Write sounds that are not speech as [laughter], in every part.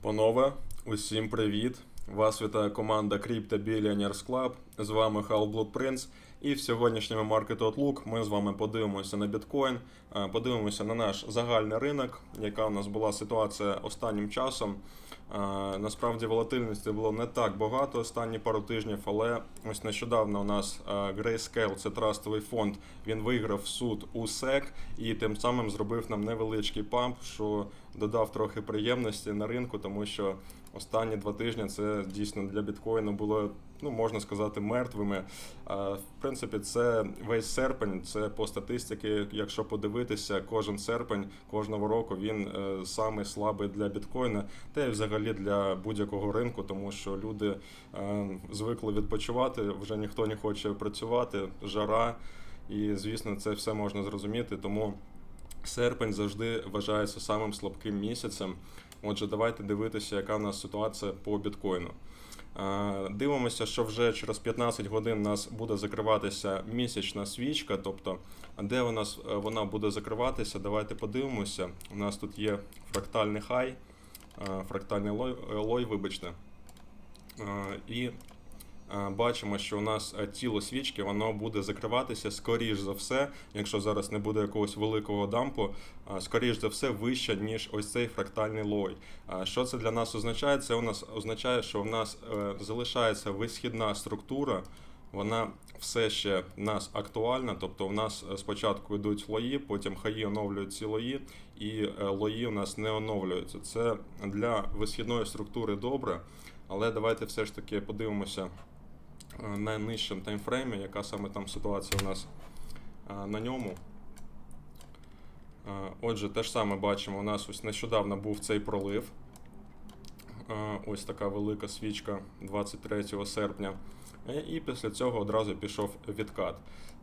Панове, усім привіт! Вас вітає команда Crypto Billionaires Club. З вами Hal Blood Prince. І в сьогоднішньому Market Outlook ми з вами подивимося на біткоін, е, подивимося на наш загальний ринок, яка у нас була ситуація останнім часом. Е, Насправді волатильності було не так багато останні пару тижнів, але ось нещодавно у нас е, Grayscale, це трастовий фонд, він виграв суд у SEC і тим самим зробив нам невеличкий памп, що додав трохи приємності на ринку, тому що останні два тижні це дійсно для біткоїну було, ну можна сказати, мертвими. Принципі, це весь серпень. Це по статистиці. Якщо подивитися, кожен серпень кожного року він е, самий слабий для біткоїна, та й взагалі для будь-якого ринку, тому що люди е, звикли відпочивати, вже ніхто не хоче працювати, жара. І звісно, це все можна зрозуміти. Тому серпень завжди вважається самим слабким місяцем. Отже, давайте дивитися, яка в нас ситуація по біткоїну. Е, Дивимося, що вже через 15 годин у нас буде закриватися місячна свічка. Тобто, де у нас е, вона буде закриватися, давайте подивимося. У нас тут є фрактальний хай, е, фрактальний лой, лой вибачте. І бачимо, що у нас е, тіло свічки воно буде закриватися скоріш за все, якщо зараз не буде якогось великого дампу, е, скоріш за все вище, ніж ось цей фрактальний лой. Що це для нас означає? Це у нас означає, що в нас е, залишається висхідна структура. Вона все ще в нас актуальна, тобто у нас е, спочатку йдуть лої, потім хаї оновлюють ці лої, і е, лої у нас не оновлюються. Це для висхідної структури добре, але давайте все ж таки подивимося е, на нижчому таймфреймі, яка саме там ситуація у нас е, на ньому. Е, Отже, те ж саме бачимо, у нас ось нещодавно був цей пролив. Ось така велика свічка 23 серпня. І після цього одразу пішов відкат.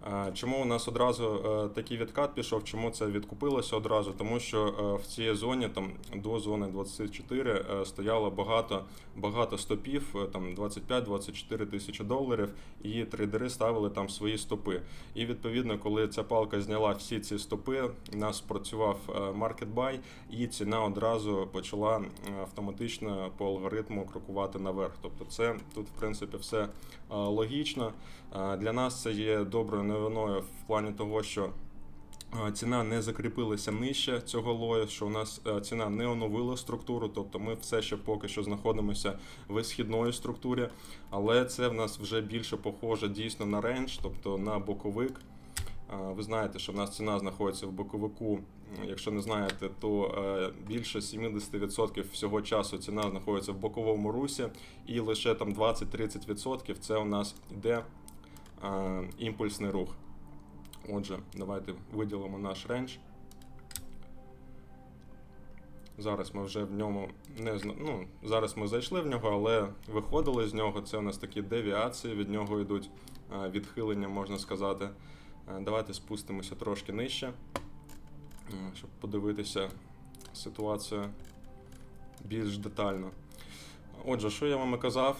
Е, Чому у нас одразу е, такий відкат пішов? Чому це відкупилося одразу? Тому що е, в цій зоні там до зони 24 е, стояло багато, багато стопів, там 25-24 тисячі доларів, і трейдери ставили там свої стопи. І відповідно, коли ця палка зняла всі ці стопи, у нас працював buy, і ціна одразу почала автоматично по алгоритму крокувати наверх. Тобто, це тут, в принципі, все логічно. Для нас це є доброю новиною в плані того, що е, ціна не закріпилася нижче цього лою, що у нас е, ціна не оновила структуру, тобто ми все ще поки що знаходимося в висхідної структурі, але це в нас вже більше похоже дійсно на рендж, тобто на боковик. Е, Ви знаєте, що в нас ціна знаходиться в боковику. Якщо не знаєте, то більше 70% всього часу ціна знаходиться в боковому русі, і лише там 20-30% це у нас йде імпульсний рух. Отже, давайте виділимо наш рендж. Зараз ми вже в ньому не зна... ну, зараз ми зайшли в нього, але виходили з нього. Це у нас такі девіації, від нього йдуть відхилення, можна сказати. Давайте спустимося трошки нижче, щоб подивитися ситуацію більш детально. Отже, що я вам і казав,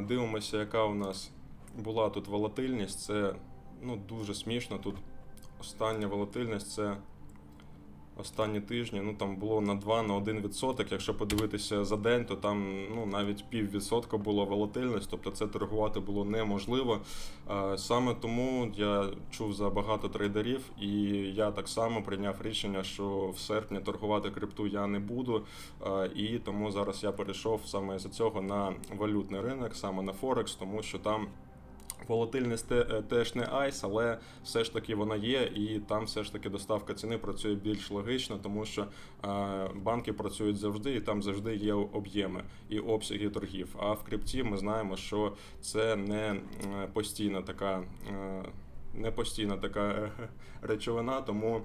дивимося, яка у нас була тут волатильність. Це ну, дуже смішно. Тут остання волатильність це останні тижні. Ну там було на 2 на 1 відсоток. Якщо подивитися за день, то там ну, навіть пів відсотка було волатильність, тобто це торгувати було неможливо. Саме тому я чув за багато трейдерів, і я так само прийняв рішення, що в серпні торгувати крипту я не буду. І тому зараз я перейшов саме з цього на валютний ринок, саме на Форекс, тому що там. Волатильність е, теж не айс, але все ж таки вона є, і там все ж таки доставка ціни працює більш логічно, тому що е, банки працюють завжди, і там завжди є об'єми і обсяги торгів. А в крипті ми знаємо, що це не е, постійна така. Не постійна така [laughs] речовина, тому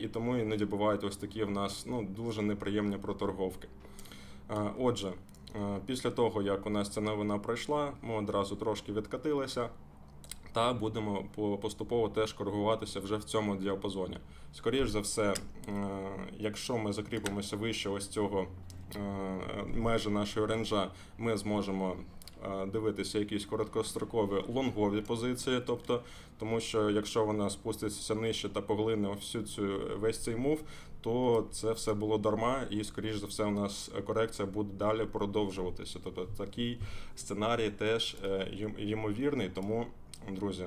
і тому іноді бувають ось такі в нас ну дуже неприємні проторговки. Отже, після того, як у нас ця новина пройшла, ми одразу трошки відкатилися. Та будемо поступово теж коригуватися вже в цьому діапазоні. Скоріш за все, е, якщо ми закріпимося вище ось цього е, межі нашої ренжа, ми зможемо е, дивитися якісь короткострокові лонгові позиції, тобто, тому що якщо вона спуститься нижче та поглине всю цю весь цей мув, то це все було дарма, і, скоріш за все, у нас корекція буде далі продовжуватися. Тобто такий сценарій теж е, ймовірний, тому, друзі,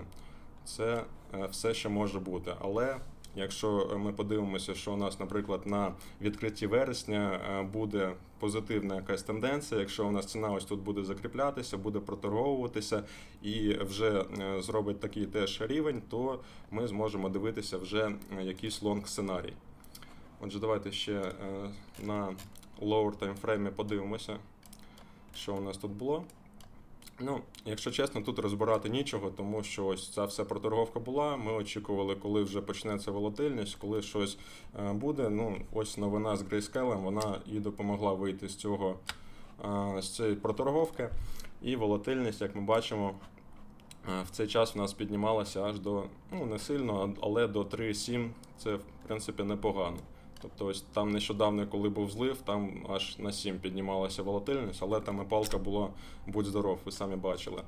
це е, все ще може бути. Але якщо ми подивимося, що у нас, наприклад, на відкритті вересня е, буде позитивна якась тенденція, якщо у нас ціна ось тут буде закріплятися, буде проторговуватися і вже зробить такий теж рівень, то ми зможемо дивитися вже якийсь лонг сценарій. Отже, давайте ще е, на lower frame подивимося, що у нас тут було. Ну, якщо чесно, тут розбирати нічого, тому що ось ця вся проторговка була. Ми очікували, коли вже почнеться волатильність, коли щось е, буде. Ну, ось новина з Grayscale, вона і допомогла вийти з цього е, з цієї проторговки. І волатильність, як ми бачимо, в цей час в нас піднімалася аж до, ну не сильно, але до 3,7 це в принципі непогано. Тобто ось там нещодавно, коли був злив, там аж на 7 піднімалася волатильність, але там і палка була будь здоров, ви самі бачили.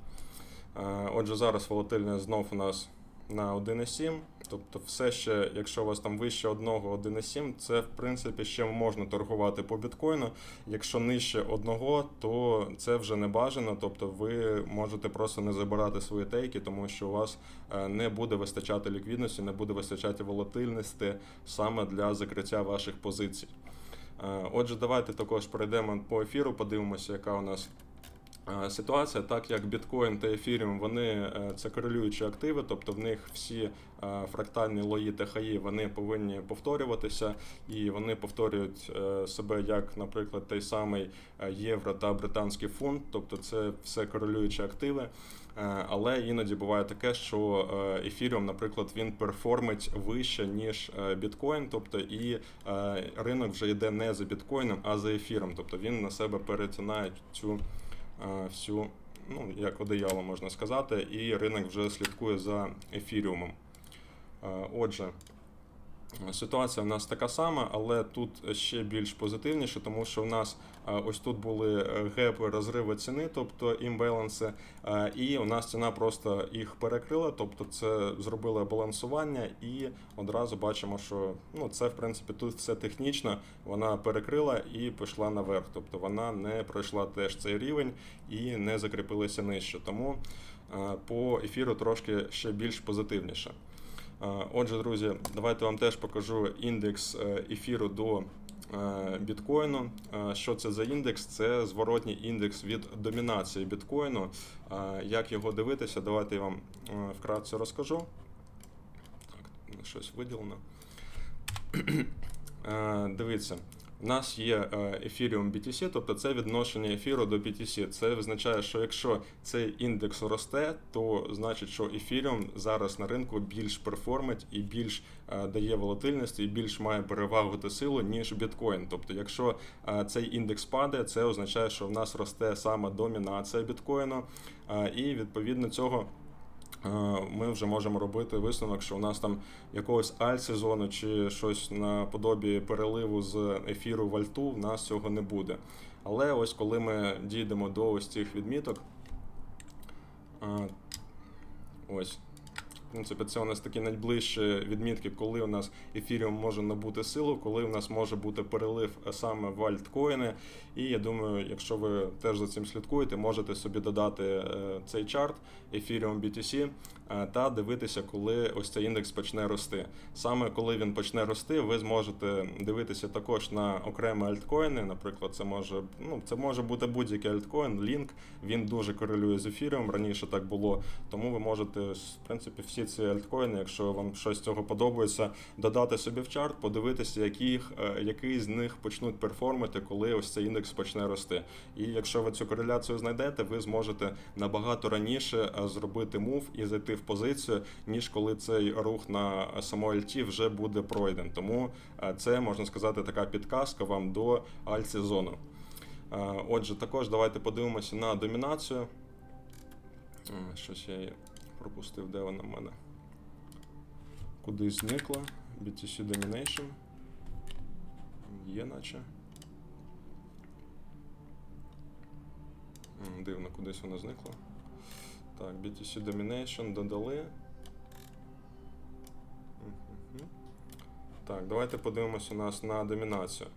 Е, Отже, зараз волатильність знов у нас на 1,7. Тобто, все ще, якщо у вас там вище 1, 1,7, це в принципі ще можна торгувати по біткоїну. Якщо нижче 1, то це вже не бажано. Тобто ви можете просто не забирати свої тейки, тому що у вас е, не буде вистачати ліквідності, не буде вистачати волатильності саме для закриття ваших позицій. Е, Отже, давайте також перейдемо по ефіру, подивимося, яка у нас ситуація. Так як біткоін та ефіріум, вони е, це корелюючі активи, тобто в них всі е, фрактальні лої та хаї вони повинні повторюватися, і вони повторюють е, себе як, наприклад, той самий е, євро та британський фунт, тобто це все корелюючі активи. Е, Але іноді буває таке, що е, ефіріум, наприклад, він перформить вище, ніж е, біткоін, тобто і е, ринок вже йде не за біткоїном, а за ефіром. Тобто він на себе перетинає цю е, всю, ну як одеяло можна сказати, і ринок вже слідкує за ефіріумом. Е, Отже, Ситуація в нас така сама, але тут ще більш позитивніше, тому що в нас е, ось тут були е, гепи розриви ціни, тобто імбаланси, е, і у нас ціна просто їх перекрила, тобто це зробило балансування, і одразу бачимо, що ну це в принципі тут все технічно. Вона перекрила і пішла наверх, тобто вона не пройшла теж цей рівень і не закріпилася нижче. Тому по ефіру трошки ще більш позитивніше. Е, Отже, друзі, давайте вам теж покажу індекс е, ефіру до е, біткоїну. Що це за індекс? Це зворотній індекс від домінації біткоїну. Як його дивитися, давайте я вам вкратце розкажу. Так, щось виділено. [clears throat] Дивіться, у нас є е, Ethereum BTC, тобто це відношення ефіру до BTC. Це визначає, що якщо цей індекс росте, то значить, що Ethereum зараз на ринку більш перформить і більш е, дає волатильності, і більш має перевагу та силу, ніж біткоін. Тобто, якщо е, цей індекс падає, це означає, що в нас росте саме домінація біткоїну, е, і відповідно цього. Е, Ми вже можемо робити висновок, що у нас там якогось альт-сезону чи щось наподобі переливу з ефіру в альту, в нас цього не буде. Але ось коли ми дійдемо до ось цих відміток, е, ось. В принципі, це у нас такі найближчі відмітки, коли у нас ефіріум може набути силу, коли у нас може бути перелив саме в альткоїни. І я думаю, якщо ви теж за цим слідкуєте, можете собі додати е, цей чарт Ethereum BTC е, та дивитися, коли ось цей індекс почне рости. Саме коли він почне рости, ви зможете дивитися також на окремі альткоїни. Наприклад, це може ну це може бути будь-який альткоін, Link, він дуже корелює з ефіріум. Раніше так було. Тому ви можете в принципі всі ці альткоїни, якщо вам щось цього подобається, додати собі в чарт, подивитися, яких, е, який з них почнуть перформити, коли ось цей індекс почне рости. І якщо ви цю кореляцію знайдете, ви зможете набагато раніше е, зробити мув і зайти в позицію, ніж коли цей рух на само альті вже буде пройден. Тому е, це можна сказати така підказка вам до альт-сезону. Е, Отже, також давайте подивимося на домінацію. Е, Щось я пропустив, де вона в мене. Кудись зникла. BTC Domination. Є наче. Дивно, кудись вона зникла. Так, BTC Domination додали. Так, давайте подивимося у нас на домінацію.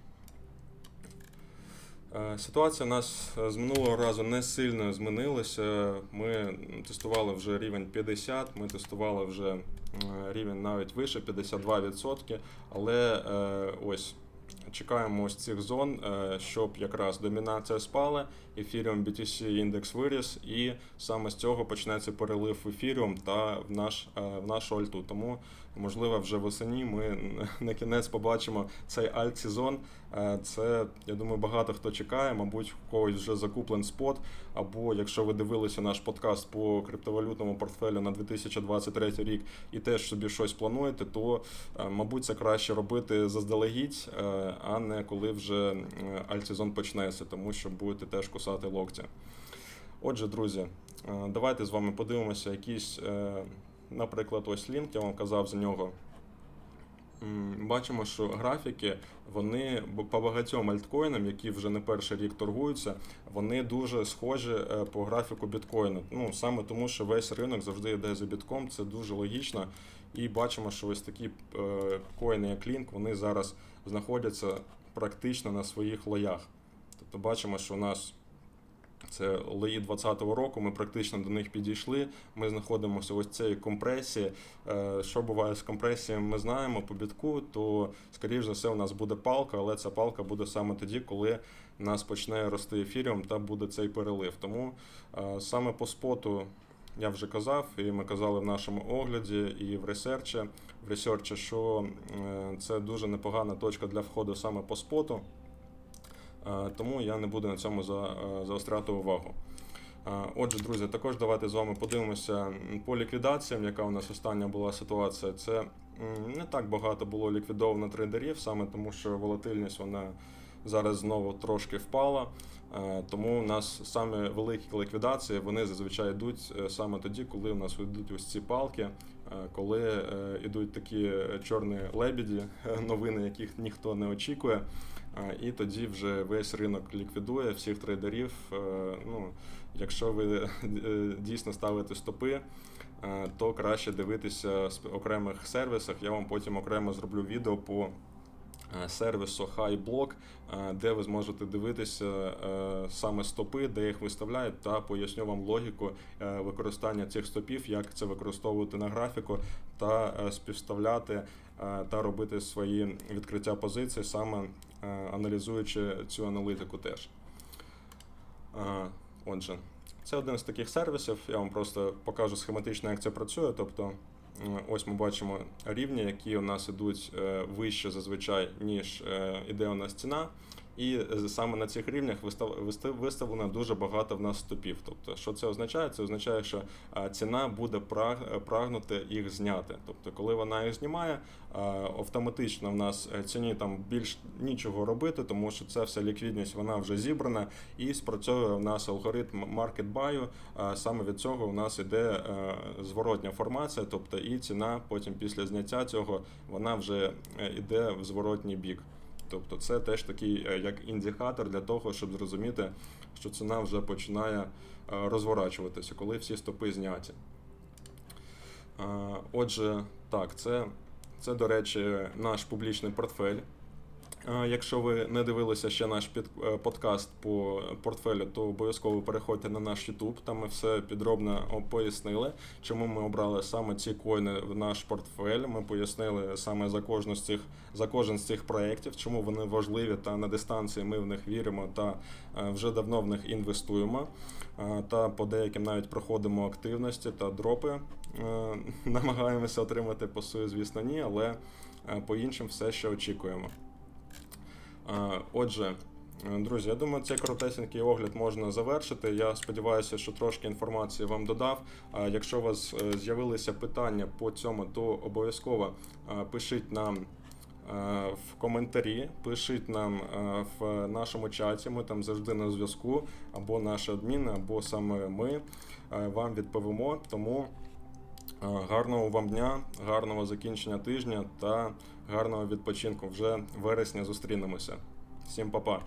Е, Ситуація у нас е, з минулого разу не сильно змінилася. Ми тестували вже рівень 50, ми тестували вже рівень навіть вище 52%, але е, ось чекаємо ось цих зон, щоб якраз домінація спала, Ethereum BTC індекс виріс, і саме з цього почнеться перелив в Ethereum та в наш в нашу альту. Тому можливо вже восені ми [laughs] на кінець побачимо цей альт-сезон. Е, Це я думаю, багато хто чекає. Мабуть, у когось вже закуплен спот. Або якщо ви дивилися наш подкаст по криптовалютному портфелю на 2023 рік і теж собі щось плануєте, то е, мабуть це краще робити заздалегідь, е, а не коли вже альт-сезон почнеться, тому що будете теж кусати локтя. Отже, друзі, давайте з вами подивимося якісь, наприклад, ось лінк, я вам казав за нього. Бачимо, що графіки, вони по багатьом альткоїнам, які вже не перший рік торгуються, вони дуже схожі е, по графіку біткоїну. Ну саме тому, що весь ринок завжди йде за бітком, це дуже логічно. І бачимо, що ось такі е, коїни, як Link, вони зараз знаходяться практично на своїх лоях. Тобто бачимо, що у нас це лої 2020 року, ми практично до них підійшли. Ми знаходимося ось цій компресії. Е, Що буває з компресіями, ми знаємо по бітку, то, скоріш за все, у нас буде палка, але ця палка буде саме тоді, коли нас почне рости ефіріум та буде цей перелив. Тому е, саме по споту я вже казав, і ми казали в нашому огляді і в ресерчі, в ресерчі, що е, це дуже непогана точка для входу саме по споту. Е, Тому я не буду на цьому за- е, заостряти увагу. Е, Отже, друзі, також давайте з вами подивимося по ліквідаціям, яка у нас остання була ситуація. Це не так багато було ліквідовано трейдерів, саме тому що волатильність вона зараз знову трошки впала. Тому у нас саме великі ліквідації вони зазвичай йдуть саме тоді, коли у нас йдуть ось ці палки, коли йдуть такі чорні лебіді, [laughs] новини, яких ніхто не очікує. І тоді вже весь ринок ліквідує всіх трейдерів. Е, Ну, якщо ви е, дійсно ставите стопи, е, то краще дивитися в окремих сервісах. Я вам потім окремо зроблю відео по сервісу HighBlock, е, де ви зможете дивитися саме стопи, де їх виставляють, та поясню вам логіку використання цих стопів, як це використовувати на графіку, та співставляти та робити свої відкриття позицій, саме аналізуючи цю аналітику теж. Е, Отже, це один з таких сервісів. Я вам просто покажу схематично, як це працює. Тобто, ось ми бачимо рівні, які у нас ідуть е, вище зазвичай, ніж е, іде у нас ціна. І е, саме на цих рівнях вистав- вистав- виставлено дуже багато в нас стопів. Тобто, що це означає? Це означає, що ціна буде праг- прагнути їх зняти. Тобто, коли вона їх знімає, автоматично в нас е, ціні там більш нічого робити, тому що це вся ліквідність вона вже зібрана і спрацьовує в нас алгоритм market buy. Саме від цього у нас іде е, зворотня формація, тобто і ціна потім після зняття цього вона вже е, іде в зворотній бік. Тобто це теж такий е, як індикатор для того, щоб зрозуміти, що ціна вже починає е, розворачуватися, коли всі стопи зняті. Е, Отже, так, це, це, до речі, наш публічний портфель. Е, Якщо ви не дивилися ще наш під, е, подкаст по портфелю, то обов'язково переходьте на наш YouTube. Там ми все підробно пояснили, чому ми обрали саме ці коїни в наш портфель. Ми пояснили саме за кожну з цих за кожен з цих проєктів, чому вони важливі та на дистанції ми в них віримо та е, вже давно в них інвестуємо. Та по деяким навіть проходимо активності та дропи. Намагаємося отримати по сую, звісно, ні, але по іншим все ще очікуємо. Е, Отже, е, друзі, я думаю, цей коротесенький огляд можна завершити. Я сподіваюся, що трошки інформації вам додав. Якщо у вас е, з'явилися питання по цьому, то обов'язково пишіть нам. В коментарі пишіть нам в нашому чаті. Ми там завжди на зв'язку, або наші адміни, або саме ми вам відповімо. Тому гарного вам дня, гарного закінчення тижня та гарного відпочинку. Вже вересня зустрінемося. Всім па-па!